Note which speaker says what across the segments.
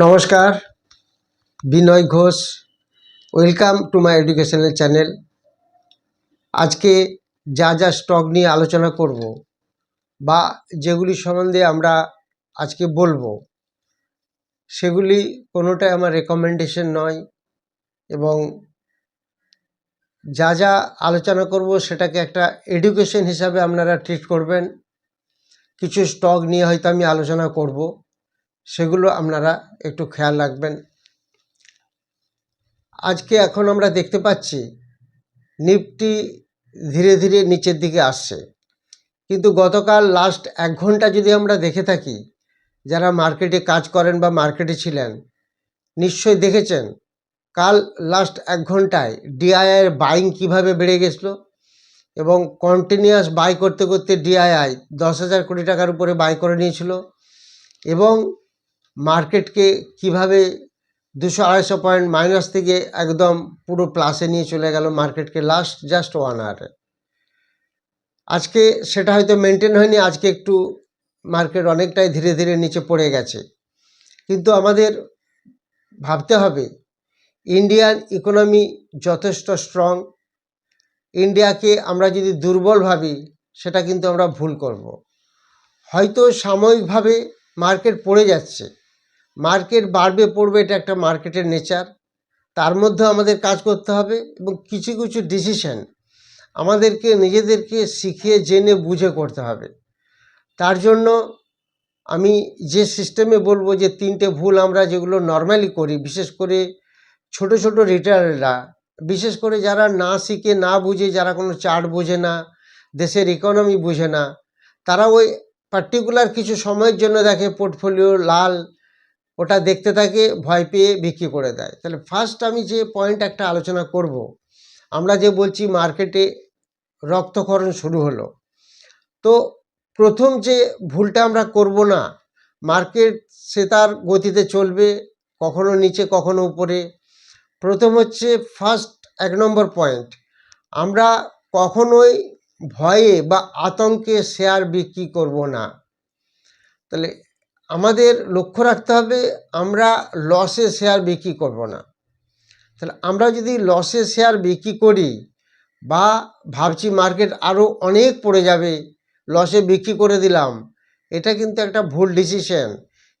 Speaker 1: নমস্কার, Binoy Ghosh. Welcome to my educational channel আজকে যা যা স্টক নিয়ে আলোচনা করব বা যেগুলি সম্বন্ধে আমরা আজকে বলব, সেগুলি কোনোটাই আমার রেকমেন্ডেশন নয় এবং যা যা আলোচনা করব সেটাকে একটা এডুকেশন হিসাবে আপনারা ট্রিট করবেন। কিছু স্টক নিয়ে হয়তো আমি আলোচনা করব। সেগুলো আপনারা একটু খেয়াল রাখবেন। আজকে এখন আমরা দেখতে পাচ্ছি, নিফটি ধীরে ধীরে নিচের দিকে আসছে। কিন্তু গতকাল লাস্ট এক ঘণ্টা যদি আমরা দেখে থাকি, যারা মার্কেটে কাজ করেন বা মার্কেটে ছিলেন, নিশ্চয়ই দেখেছেন, কাল লাস্ট এক ঘন্টায় ডিআইআইয়ের বাইং কীভাবে বেড়ে গেছিল এবং কন্টিনিউয়াস বাই করতে করতে ডিআইআই দশ হাজার কোটি টাকার উপরে বাই করে নিয়েছিল এবং মার্কেটকে কীভাবে দুশো আড়াইশো পয়েন্ট মাইনাস থেকে একদম পুরো প্লাসে নিয়ে চলে গেল মার্কেটকে লাস্ট জাস্ট ওয়ান আওয়ারে আজকে সেটা হয়তো মেনটেন হয়নি, আজকে একটু মার্কেট অনেকটাই ধীরে ধীরে নিচে পড়ে গেছে। কিন্তু আমাদের ভাবতে হবে ইন্ডিয়ান ইকোনমি যথেষ্ট স্ট্রং ইন্ডিয়াকে আমরা যদি দুর্বল ভাবি, সেটা কিন্তু আমরা ভুল করব। হয়তো সাময়িকভাবে মার্কেট পড়ে যাচ্ছে মার্কেট বাড়বে, পড়বে, এটা একটা মার্কেটের নেচার তার মধ্যে আমাদের কাজ করতে হবে এবং কিছু কিছু ডিসিশন আমাদেরকে, নিজেদেরকে শিখিয়ে, জেনে, বুঝে করতে হবে। তার জন্য আমি যে সিস্টেমে বলব যে, তিনটে ভুল আমরা যেগুলো নর্মালি করি, বিশেষ করে ছোট ছোট রিটায়াররা বিশেষ করে যারা না শিখে, না বুঝে, যারা কোনো চার্ট বোঝে না, দেশের ইকোনমি বুঝে না, তারা ওই পার্টিকুলার কিছু সময়ের জন্য দেখে পোর্টফোলিও লাল ওটা দেখতে থাকে, ভয় পেয়ে বিক্রি করে দেয়। তাহলে ফার্স্ট আমি যে পয়েন্ট একটা আলোচনা করব, আমরা যে বলছি মার্কেটে রক্তকরণ শুরু হলো, তো প্রথম যে ভুলটা আমরা করব না মার্কেট সে তার গতিতে চলবে, কখনো নিচে, কখনো উপরে, প্রথম হচ্ছে ফার্স্ট এক নম্বর পয়েন্ট আমরা কখনোই ভয়ে বা আতঙ্কে শেয়ার বিক্রি করব না। তাহলে আমাদের লক্ষ্য রাখতে হবে আমরা লসে শেয়ার বিক্রি করব না। তাহলে আমরা যদি লসে শেয়ার বিক্রি করি বা ভাবছি মার্কেট আরও অনেক পড়ে যাবে লসে বিক্রি করে দিলাম, এটা কিন্তু একটা ভুল ডিসিশন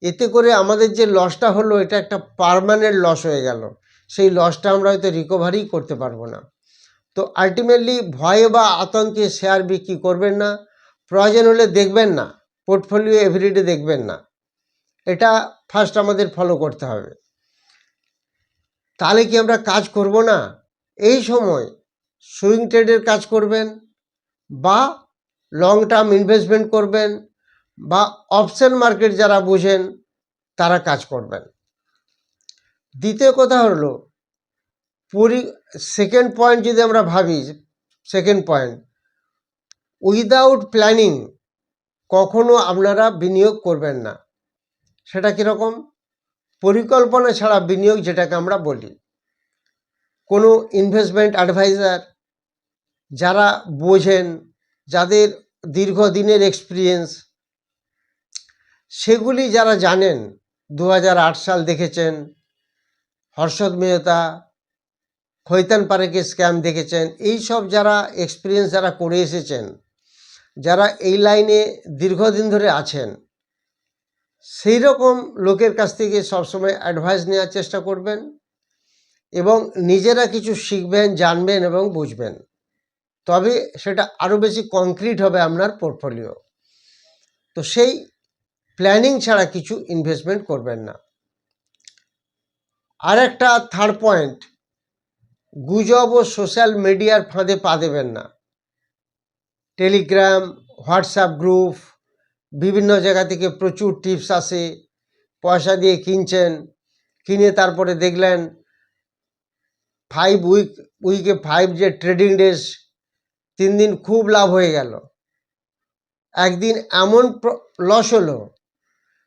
Speaker 1: এতে করে আমাদের যে লসটা হলো, এটা একটা পারমানেন্ট লস হয়ে গেল। সেই লসটা আমরা হয়তো রিকভারি করতে পারব না। তো আলটিমেটলি ভয়ে বা আতঙ্কে শেয়ার বিক্রি করবেন না, প্রয়োজন হলে দেখবেন না পোর্টফোলিও এভরিডে দেখবেন না। এটা ফার্স্ট আমাদের ফলো করতে হবে। তাহলে কি আমরা কাজ করব না? এই সময় সুইং ট্রেডের কাজ করবেন বা লং টার্ম ইনভেস্টমেন্ট করবেন বা অপশন মার্কেট যারা বোঝেন তারা কাজ করবেন। দ্বিতীয় কথা হলো, পরি সেকেন্ড পয়েন্ট যদি আমরা ভাবি সেকেন্ড পয়েন্ট উইদাউট প্ল্যানিং কখনো আপনারা বিনিয়োগ করবেন না। সেটা কীরকম? পরিকল্পনা ছাড়া বিনিয়োগ যেটাকে আমরা বলি। কোনো ইনভেস্টমেন্ট অ্যাডভাইজার যারা বোঝেন, যাদের দীর্ঘদিনের এক্সপিরিয়েন্স সেগুলি যারা জানেন দু হাজার আট সাল দেখেছেন, হর্ষদ মেহতা, খৈতান পারেকে স্ক্যাম দেখেছেন এই সব যারা এক্সপিরিয়েন্স যারা করে এসেছেন, যারা এই লাইনে দীর্ঘদিন ধরে আছেন সেই রকম লোকের কাছ থেকে সবসময় অ্যাডভাইস নেওয়ার চেষ্টা করবেন এবং নিজেরা কিছু শিখবেন, জানবেন এবং বুঝবেন। তবে সেটা আরও বেশি কংক্রিট হবে আপনার পোর্টফোলিও তো সেই প্ল্যানিং ছাড়া কিছু ইনভেস্টমেন্ট করবেন না। আর একটা থার্ড পয়েন্ট গুজব ও সোশ্যাল মিডিয়ার ফাঁদে পা দেবেন না। টেলিগ্রাম হোয়াটসঅ্যাপ গ্রুপ বিভিন্ন জায়গা থেকে প্রচুর টিপস আসে। পয়সা দিয়ে কিনছেন, কিনে তারপরে দেখলেন ফাইভ উইক উইকে ফাইভ যে ট্রেডিং ডেজ তিন দিন খুব লাভ হয়ে গেল। একদিন এমন লস হলো,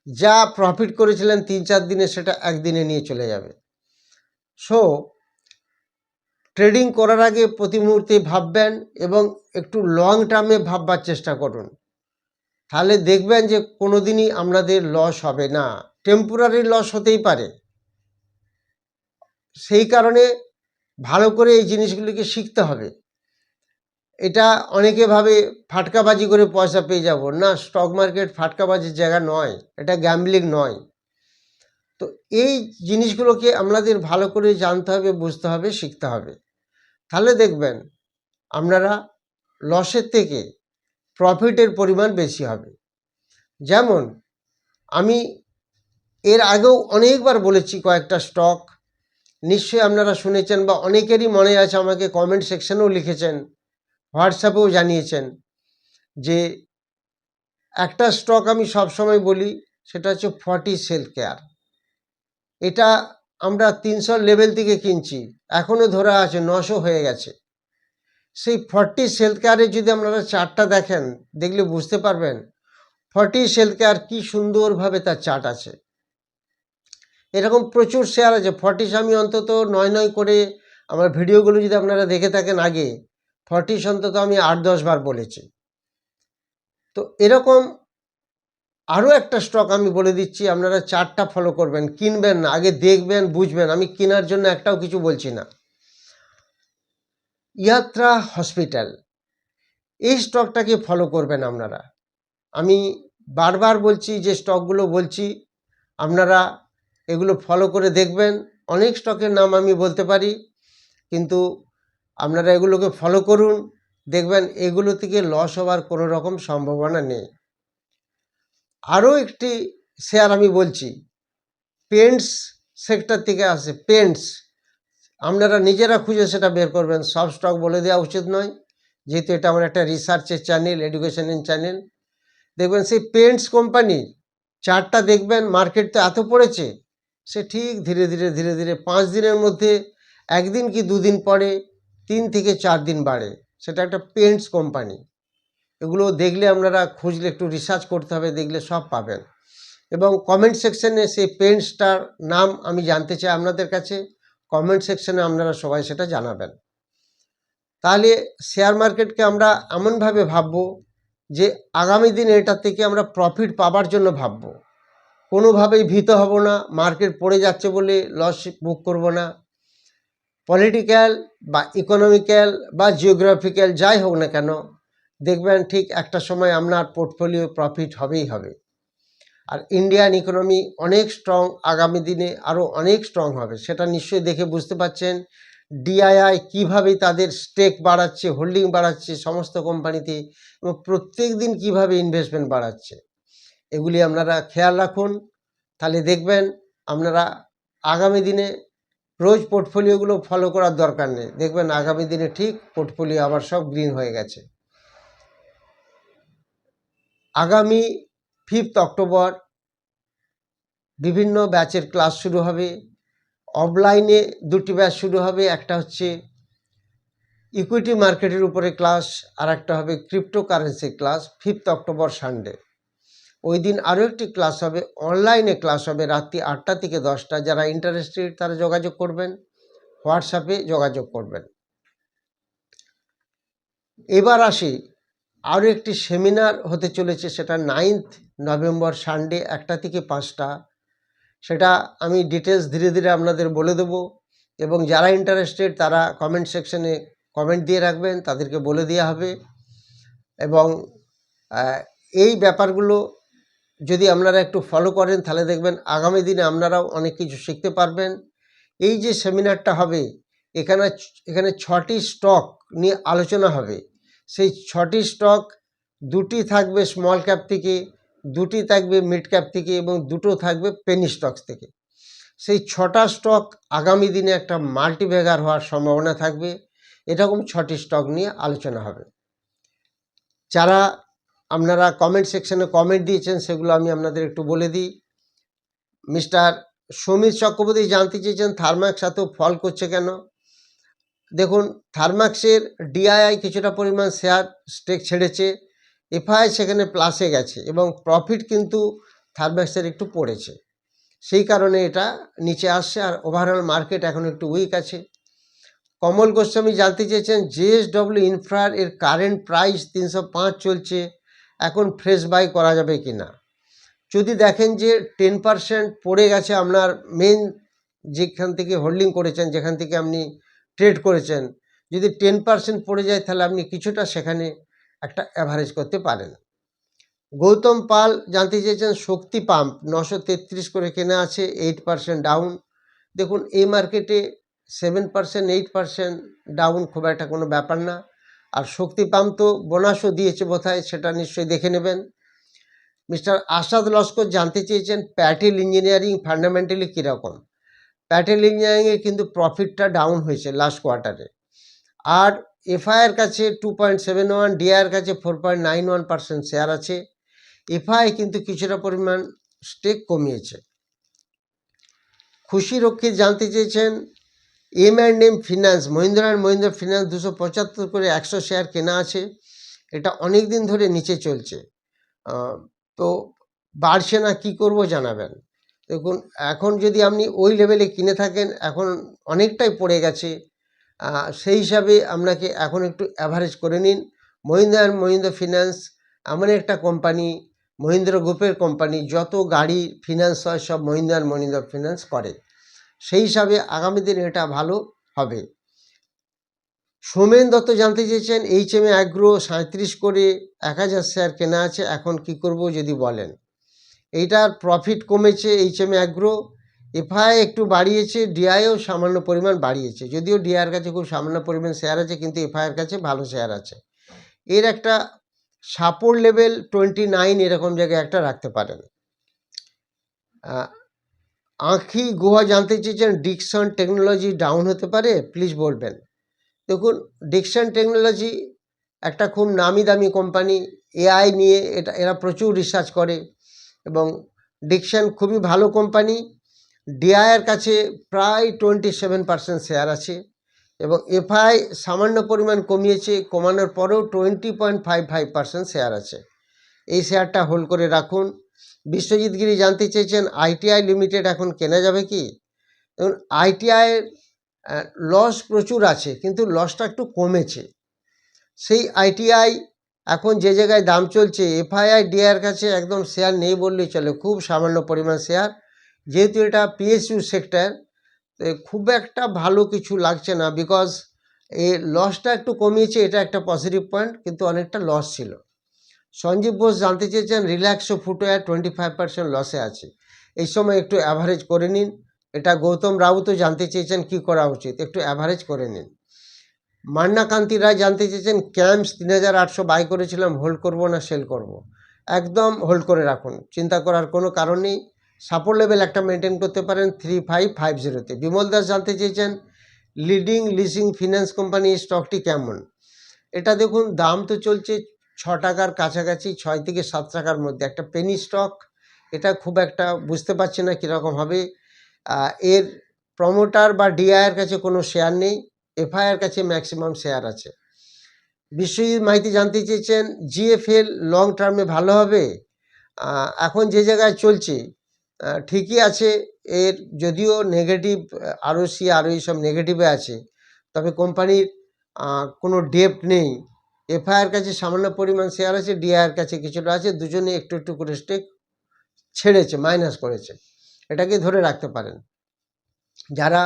Speaker 1: যা প্রফিট করেছিলেন তিন চার দিনে সেটা একদিনে নিয়ে চলে যাবে। সো ট্রেডিং করার আগে প্রতি মুহূর্তে ভাববেন এবং একটু লং টার্মে ভাববার চেষ্টা করুন। তাহলে দেখবেন যে কোনো দিনই আপনাদের লস হবে না। টেম্পোরারি লস হতেই পারে। সেই কারণে ভালো করে এই জিনিসগুলিকে শিখতে হবে। এটা অনেকে ভাবে ফাটকাবাজি করে পয়সা পেয়ে যাব। না স্টক মার্কেট ফাটকাবাজির জায়গা নয়, এটা গ্যাম্বলিং নয়। তো এই জিনিসগুলোকে আমাদের ভালো করে জানতে হবে, বুঝতে হবে, শিখতে হবে। তাহলে দেখবেন, আপনারা লসের থেকে প্রফিটের পরিমাণ বেশি হবে। যেমন, আমি এর আগেও অনেকবার বলেছি কয়েকটা স্টক নিশ্চয়ই আপনারা শুনেছেন বা অনেকেরই মনে আছে আমাকে কমেন্ট সেকশনেও লিখেছেন হোয়াটসঅ্যাপেও জানিয়েছেন যে, একটা স্টক আমি সবসময় বলি, সেটা হচ্ছে ফর্টি সেল কেয়ার এটা আমরা তিনশো লেভেল থেকে কিনছি এখনও ধরা আছে, নশো হয়ে গেছে। সেই ফর্টি সেল কেয়ারে যদি আপনারা চার্টটা দেখেন, দেখলে বুঝতে পারবেন ফর্টি সেল কেয়ার কী সুন্দরভাবে তার চার্ট আছে। এরকম প্রচুর শেয়ার আছে। ফর্টিস আমি অন্তত নয় নয় করে আমার ভিডিওগুলো যদি আপনারা দেখে থাকেন আগে ফর্টিস অন্তত আমি আট দশ বার বলেছি। তো এরকম আরও একটা স্টক আমি বলে দিচ্ছি, আপনারা চারটা ফলো করবেন, কিনবেন না, আগে দেখবেন, বুঝবেন। আমি কেনার জন্য একটাও কিছু বলছি না। ইয়াত্রা হসপিটাল এই স্টকটাকে ফলো করবেন আপনারা। আমি বারবার বলছি, যে স্টকগুলো বলছি, আপনারা এগুলো ফলো করে দেখবেন। অনেক স্টকের নাম আমি বলতে পারি, কিন্তু আপনারা এগুলোকে ফলো করুন, দেখবেন এগুলো থেকে লস হওয়ার কোনো রকম সম্ভাবনা নেই। আরও একটি শেয়ার আমি বলছি পেন্টস সেক্টর থেকে আসে পেন্টস আপনারা নিজেরা খুঁজে সেটা বের করবেন। সব স্টক বলে দেওয়া উচিত নয়। যেহেতু এটা আমার একটা রিসার্চের চ্যানেল এডুকেশনের চ্যানেল দেখবেন সেই পেন্টস কোম্পানি চারটা দেখবেন মার্কেট তো এত পড়েছে, সে ঠিক ধীরে ধীরে ধীরে ধীরে পাঁচ দিনের মধ্যে, একদিন কি দুদিন পরে, তিন থেকে চার দিন বাড়ে। সেটা একটা পেন্টস কোম্পানি এগুলো দেখলে আপনারা খুঁজলে একটু রিসার্চ করতে হবে, দেখলে সব পাবেন। এবং কমেন্ট সেকশনে সেই পেন্টসটার নাম আমি জানতে চাই আপনাদের কাছে। কমেন্ট সেকশনে আপনারা সবাই সেটা জানাবেন। তাহলে শেয়ার মার্কেটকে আমরা এমনভাবে ভাববো যে আগামী দিনে এটা থেকে আমরা প্রফিট পাবার জন্য ভাববো। কোনোভাবেই ভীত হব না মার্কেট পড়ে যাচ্ছে বলে লস বুক করব না। পলিটিক্যাল বা ইকোনমিক্যাল বা জিওগ্রাফিক্যাল যাই হোক না কেন, দেখবেন ঠিক একটা সময় আপনার পোর্টফোলিও প্রফিট হবেই হবে। আর ইন্ডিয়ান ইকোনমি অনেক স্ট্রং আগামী দিনে আরও অনেক স্ট্রং হবে। সেটা নিশ্চয়ই দেখে বুঝতে পারছেন। ডিআইআই কীভাবে তাদের স্টেক বাড়াচ্ছে হোল্ডিং বাড়াচ্ছে সমস্ত কোম্পানিতে এবং প্রত্যেক দিন কীভাবে ইনভেস্টমেন্ট বাড়াচ্ছে। এগুলি আপনারা খেয়াল রাখুন। তাহলে দেখবেন আপনারা আগামী দিনে রোজ পোর্টফোলিওগুলো ফলো করার দরকার নেই। দেখবেন আগামী দিনে ঠিক পোর্টফোলিও আবার সব গ্রিন হয়ে গেছে। আগামী ফিফথ অক্টোবর, বিভিন্ন ব্যাচের ক্লাস শুরু হবে। অফলাইনে দুটি ব্যাচ শুরু হবে, একটা হচ্ছে ইকুইটি মার্কেটের উপরে ক্লাস আর একটা হবে cryptocurrency class, fifth October Sunday. ওই দিন আরও একটি ক্লাস হবে, অনলাইনে ক্লাস হবে রাত্রি আটটা থেকে দশটা। যারা ইন্টারেস্টেড তারা যোগাযোগ করবেন, হোয়াটসঅ্যাপে যোগাযোগ করবেন। এবার আসি আরও একটি সেমিনার হতে চলেছে, সেটা নাইন্থ নভেম্বর সানডে একটা থেকে পাঁচটা। সেটা আমি ডিটেলস ধীরে ধীরে আপনাদের বলে দেবো এবং যারা ইন্টারেস্টেড তারা কমেন্ট সেকশনে কমেন্ট দিয়ে রাখবেন, তাদেরকে বলে দেওয়া হবে। এবং এই ব্যাপারগুলো যদি আপনারা একটু ফলো করেন, তাহলে দেখবেন আগামী দিনে আপনারাও অনেক কিছু শিখতে পারবেন। এই যে সেমিনারটা হবে, এখানে এখানে ছটি স্টক নিয়ে আলোচনা হবে। সেই ছটি স্টক দুটি থাকবে স্মল ক্যাপ থেকে, দুটি থাকবে মিড ক্যাপ থেকে এবং দুটো থাকবে পেনি স্টকস থেকে। সেই ছটা স্টক আগামী দিনে একটা মাল্টিভেগার হওয়ার সম্ভাবনা থাকবে। এরকম ছটি স্টক নিয়ে আলোচনা হবে। যারা আপনারা কমেন্ট সেকশনে কমেন্ট দিয়েছেন, সেগুলো আমি আপনাদের একটু বলে দিই। মিস্টার সমীর চক্রবর্তী জানতে চেয়েছেন থার্মাক্স এত ফল করছে কেন? দেখুন থার্মাক্সের ডিআইআই কিছুটা পরিমাণ শেয়ার স্টেক ছেড়েছে এফআই সেখানে প্লাসে গেছে এবং প্রফিট কিন্তু থার্মাক্সের একটু পড়েছে। সেই কারণে এটা নিচে আসছে আর ওভারঅল মার্কেট এখন একটু উইক আছে। কমল গোস্বামী জানতে চেয়েছেন জেএসডব্লিউ ইনফ্রার এর কারেন্ট প্রাইস তিনশো পাঁচ চলছে, এখন ফ্রেশ বাই করা যাবে কি না যদি দেখেন যে টেন পার্সেন্ট পড়ে গেছে, আপনার মেন যেখান থেকে হোল্ডিং করেছেন, যেখান থেকে আপনি ট্রেড করেছেন। যদি টেন পার্সেন্ট পড়ে যায়, তাহলে আপনি কিছুটা সেখানে একটা অ্যাভারেজ করতে পারেন। গৌতম পাল জানতে চেয়েছেন, শক্তি পাম্প নশো তেত্রিশ করে কেনা আছে এইট পার্সেন্ট ডাউন দেখুন, এই মার্কেটে seven percent eight percent down খুব একটা কোনো ব্যাপার না। আর শক্তি পাম্প তো বোনাসও দিয়েছে বোধহয়, সেটা নিশ্চয়ই দেখে নেবেন। মিস্টার আসাদ লস্কর জানতে চেয়েছেন প্যাটেল ইঞ্জিনিয়ারিং ফান্ডামেন্টালি কীরকম? প্যাটেল ইঞ্জিনিয়ারিংয়ে কিন্তু প্রফিটটা ডাউন হয়েছে লাস্ট কোয়ার্টারে আর এফআইয়ের কাছে টু পয়েন্ট সেভেন ওয়ান ডিআইয়ের কাছে four point nine one percent share আছে। এফআই কিন্তু কিছুটা পরিমাণ স্টেক কমিয়েছে। খুশি রক্ষিত জানতে চেয়েছেন M and M finance Mahindra and Mahindra finance দুশো পঁচাত্তর করে একশো শেয়ার কেনা আছে। এটা অনেক দিন ধরে নিচে চলছে। তো বাড়ছে না, কি করব জানাবেন? দেখুন, এখন যদি আপনি ওই লেভেলে কিনে থাকেন, এখন অনেকটাই পড়ে গেছে। সেই হিসাবে আপনাকে এখন একটু অ্যাভারেজ করে নিন। মহিন্দ্রা অ্যান্ড মহিন্দ্রা ফিনান্স এমন একটা কোম্পানি মহিন্দ্র গ্রুপের কোম্পানি যত গাড়ি ফিনান্স হয়, সব মহিন্দ্রা অ্যান্ড মহিন্দ্রা ফিনান্স করে। সেই হিসাবে আগামী দিনে এটা ভালো হবে। সোমেন দত্ত জানতে চেয়েছেন এইচ এম অ্যাগ্রো সাঁত্রিশ করে এক হাজার শেয়ার কেনা আছে, এখন কি করব যদি বলেন? এইটার প্রফিট কমেছে এইচ এম অ্যাগ্রো এফআই একটু বাড়িয়েছে ডিআইও সামান্য পরিমাণ বাড়িয়েছে। যদিও ডিআইয়ের কাছে খুব সামান্য পরিমাণ শেয়ার আছে, কিন্তু এফআইয়ের কাছে ভালো শেয়ার আছে। এর একটা সাপোর্ট লেভেল টোয়েন্টি নাইন এরকম জায়গায় একটা রাখতে পারেন। আঁখি গুহা জানতে চেয়েছেন ডিকসন টেকনোলজি ডাউন হতে পারে? প্লিজ বলবেন। দেখুন ডিকসন টেকনোলজি একটা খুব নামি দামি কোম্পানি এআই নিয়ে এটা, এরা প্রচুর রিসার্চ করে। এবং ডিকশন খুবই ভালো কোম্পানি ডিআইয়ের কাছে প্রায় টোয়েন্টি সেভেন পার্সেন্ট শেয়ার আছে এবং এফআই সামান্য পরিমাণ কমিয়েছে, কমানোর পরেও twenty point five five percent share আছে। এই শেয়ারটা হোল্ড করে রাখুন। বিশ্বজিৎ গিরি জানতে চেয়েছেন আইটিআই লিমিটেড এখন কেনা যাবে কি? দেখুন আইটিআইয়ের লস প্রচুর আছে, কিন্তু লসটা একটু কমেছে। সেই আইটিআই এখন যে জায়গায় দাম চলছে এফআইআই ডিআর কাছে একদম শেয়ার নেই বললেই চলে, খুব সামান্য পরিমাণ শেয়ার যেহেতু এটা পিএসইউ সেক্টর খুব একটা ভালো কিছু লাগছে না বিকজ এই লসটা একটু কমিয়েছে, এটা একটা পজিটিভ পয়েন্ট কিন্তু অনেকটা লস ছিল। সঞ্জীব বোস জানতে চেয়েছেন Relaxo footwear twenty five percent লসে আছে। এই সময় একটু অ্যাভারেজ করে নিন। এটা গৌতম রাউতও জানতে চেয়েছেন, কি করা উচিত? একটু অ্যাভারেজ করে নিন। মান্না কান্তি রায় জানতে চেয়েছেন, ক্যাম্পস তিন হাজার আটশো বাই করেছিলাম, হোল্ড করব না সেল করব। একদম হোল্ড করে রাখুন, চিন্তা করার কোনো কারণ নেই। সাপোর্ট লেভেল একটা মেনটেন করতে পারেন থ্রি ফাইভ ফাইভ জিরোতে। বিমল দাস জানতে চেয়েছেন, লিডিং লিজিং ফিন্যান্স কোম্পানি স্টকটি কেমন? এটা দেখুন, দাম তো চলছে ছ টাকার কাছাকাছি, ছয় থেকে সাত টাকার মধ্যে। একটা পেনি স্টক এটা খুব একটা বুঝতে পারছি না কীরকম হবে। এর প্রমোটার বা ডিআইয়ের কাছে কোনো শেয়ার নেই। এফআইআর কাছে ম্যাক্সিমাম শেয়ার আছে। বিশ্বজিৎ মাইতি জানতে চেয়েছেন জিএফএল লং টার্মে ভালো হবে? এখন যে জায়গায় চলছে ঠিকই আছে, এর যদিও নেগেটিভ আরও সি আরও সব নেগেটিভে আছে, তবে কোম্পানির কোনো ডেপ্ট নেই। এফআইআর কাছে সামান্য পরিমাণ শেয়ার আছে ডিআইয়ের কাছে কিছুটা আছে, দুজনে একটু একটু করে স্টেক ছেড়েছে মাইনাস করেছে। এটাকে ধরে রাখতে পারেন। যারা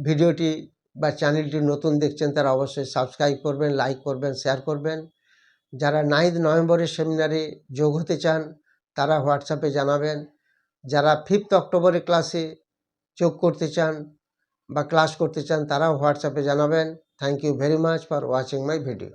Speaker 1: ভিডিওটি বা চ্যানেলটি নতুন দেখছেন তারা অবশ্যই সাবস্ক্রাইব করবেন, লাইক করবেন, শেয়ার করবেন। যারা নাইন্থ নভেম্বরের সেমিনারে যোগ হতে চান, তারা হোয়াটসঅ্যাপে জানাবেন। যারা ফিফথ অক্টোবরের ক্লাসে যোগ করতে চান বা ক্লাস করতে চান, তারাও হোয়াটসঅ্যাপে জানাবেন। Thank you very much for watching my video